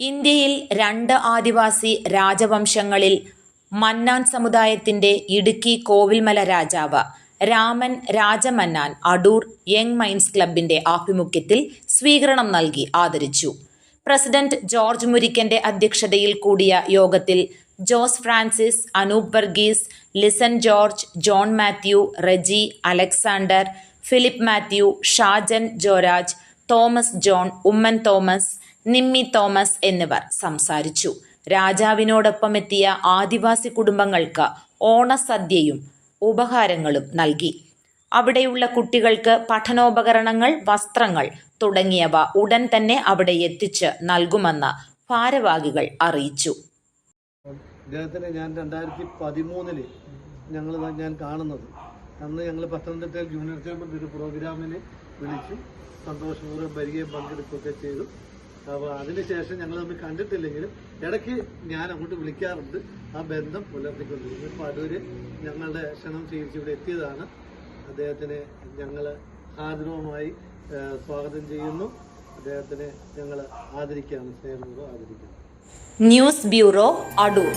ഇന്ത്യയിൽ രണ്ട് ആദിവാസി രാജവംശങ്ങളിൽ മന്നാൻ സമുദായത്തിന്റെ ഇടുക്കി കോവിൽമല രാജാവ് രാമൻ രാജമന്നാൻ അടൂർ യങ് മൈൻസ് ക്ലബിന്റെ ആഭിമുഖ്യത്തിൽ സ്വീകരണം നൽകി ആദരിച്ചു. പ്രസിഡന്റ് ജോർജ് മുരിക്കന്റെ അധ്യക്ഷതയിൽ കൂടിയ യോഗത്തിൽ ജോസ് ഫ്രാൻസിസ് അനൂപ് വർഗീസ് ലിസൺ ജോർജ് ജോൺ മാത്യു റെജി അലക്സാണ്ടർ ഫിലിപ്പ് മാത്യു ഷാജൻ ജോരാജ് തോമസ് ജോൺ ഉമ്മൻ തോമസ് നിമ്മി തോമസ് എന്നിവർ സംസാരിച്ചു. രാജാവിനോടൊപ്പം എത്തിയ ആദിവാസി കുടുംബങ്ങൾക്ക് ഓണസദ്യയും ഉപഹാരങ്ങളും നൽകി. അവിടെയുള്ള കുട്ടികൾക്ക് പഠനോപകരണങ്ങൾ വസ്ത്രങ്ങൾ തുടങ്ങിയവ ഉടൻ തന്നെ അവിടെ എത്തിച്ച് നൽകുമെന്ന് ഭാരവാഹികൾ അറിയിച്ചു. ഇദ്ദേഹത്തിനെ ഞാൻ രണ്ടായിരത്തി പതിമൂന്നിൽ ഞങ്ങൾ ഞാൻ കാണുന്നത്. അന്ന് ഞങ്ങൾ പത്തനംതിട്ടയിൽ ജൂനിയർ ചേമ്പറിന്റെ ഒരു പ്രോഗ്രാമിന് വിളിച്ചു. സന്തോഷപൂർവം വരികയും പങ്കെടുക്കുകയൊക്കെ ചെയ്തു. അപ്പോൾ അതിനുശേഷം ഞങ്ങൾ തമ്മിൽ കണ്ടിട്ടില്ലെങ്കിലും ഇടയ്ക്ക് ഞാൻ അങ്ങോട്ട് വിളിക്കാറുണ്ട്. ആ ബന്ധം പുലർത്തിക്കൊണ്ടിരുന്നു ഇപ്പോൾ അടൂര് ഞങ്ങളുടെ ക്ഷണം സ്വീകരിച്ച് ഇവിടെ എത്തിയതാണ്. അദ്ദേഹത്തിന് ഞങ്ങൾ ആദരവുമായി സ്വാഗതം ചെയ്യുന്നു. അദ്ദേഹത്തിനെ ഞങ്ങൾ ആദരിക്കുകയാണ് സ്നേഹപൂർവം ആദരിക്കുന്നു. News bureau Adoor.